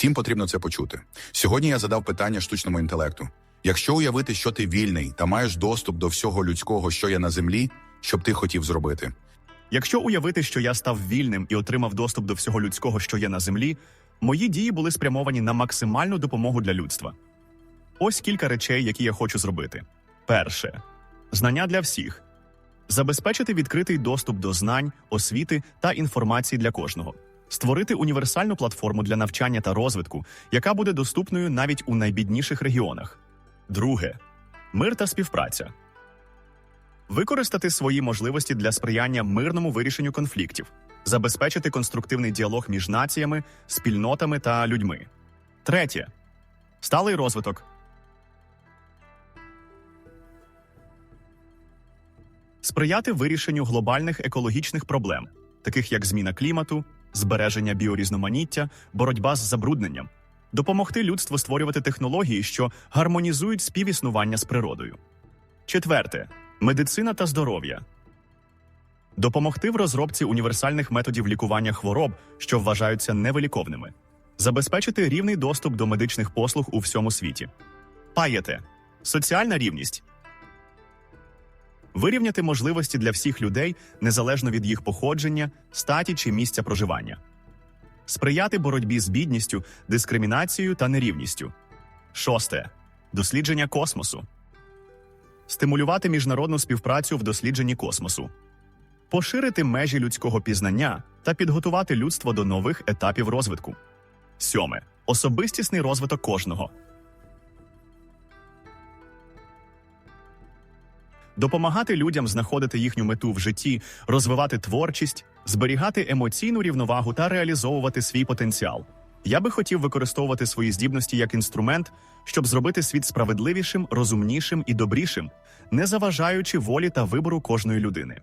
Всім потрібно це почути. Сьогодні я задав питання штучному інтелекту: якщо уявити, що ти вільний та маєш доступ до всього людського, що є на землі, що б ти хотів зробити? Якщо уявити, що я став вільним і отримав доступ до всього людського, що є на землі, мої дії були спрямовані на максимальну допомогу для людства. Ось кілька речей, які я хочу зробити. Перше знання для всіх забезпечити відкритий доступ до знань, освіти та інформації для кожного, створити універсальну платформу для навчання та розвитку, яка буде доступною навіть у найбідніших регіонах. Друге мир та співпраця. Використати свої можливості для сприяння мирному вирішенню конфліктів, забезпечити конструктивний діалог між націями, спільнотами та людьми. Третє сталий розвиток. Сприяти вирішенню глобальних екологічних проблем, таких як зміна клімату, збереження біорізноманіття, боротьба з забрудненням, допомогти людству створювати технології, що гармонізують співіснування з природою. Четверте медицина та здоров'я. Допомогти в розробці універсальних методів лікування хвороб, що вважаються невиліковними, забезпечити рівний доступ до медичних послуг у всьому світі. Паєте соціальна рівність. Вирівняти можливості для всіх людей незалежно від їх походження, статі чи місця проживання. Сприяти боротьбі з бідністю, дискримінацією та нерівністю. Шосте дослідження космосу. Стимулювати міжнародну співпрацю в дослідженні космосу, поширити межі людського пізнання та підготувати людство до нових етапів розвитку. Сьоме особистісний розвиток кожного. Допомагати людям знаходити їхню мету в житті, розвивати творчість, зберігати емоційну рівновагу та реалізовувати свій потенціал. Я би хотів використовувати свої здібності як інструмент, щоб зробити світ справедливішим, розумнішим і добрішим, не заважаючи волі та вибору кожної людини.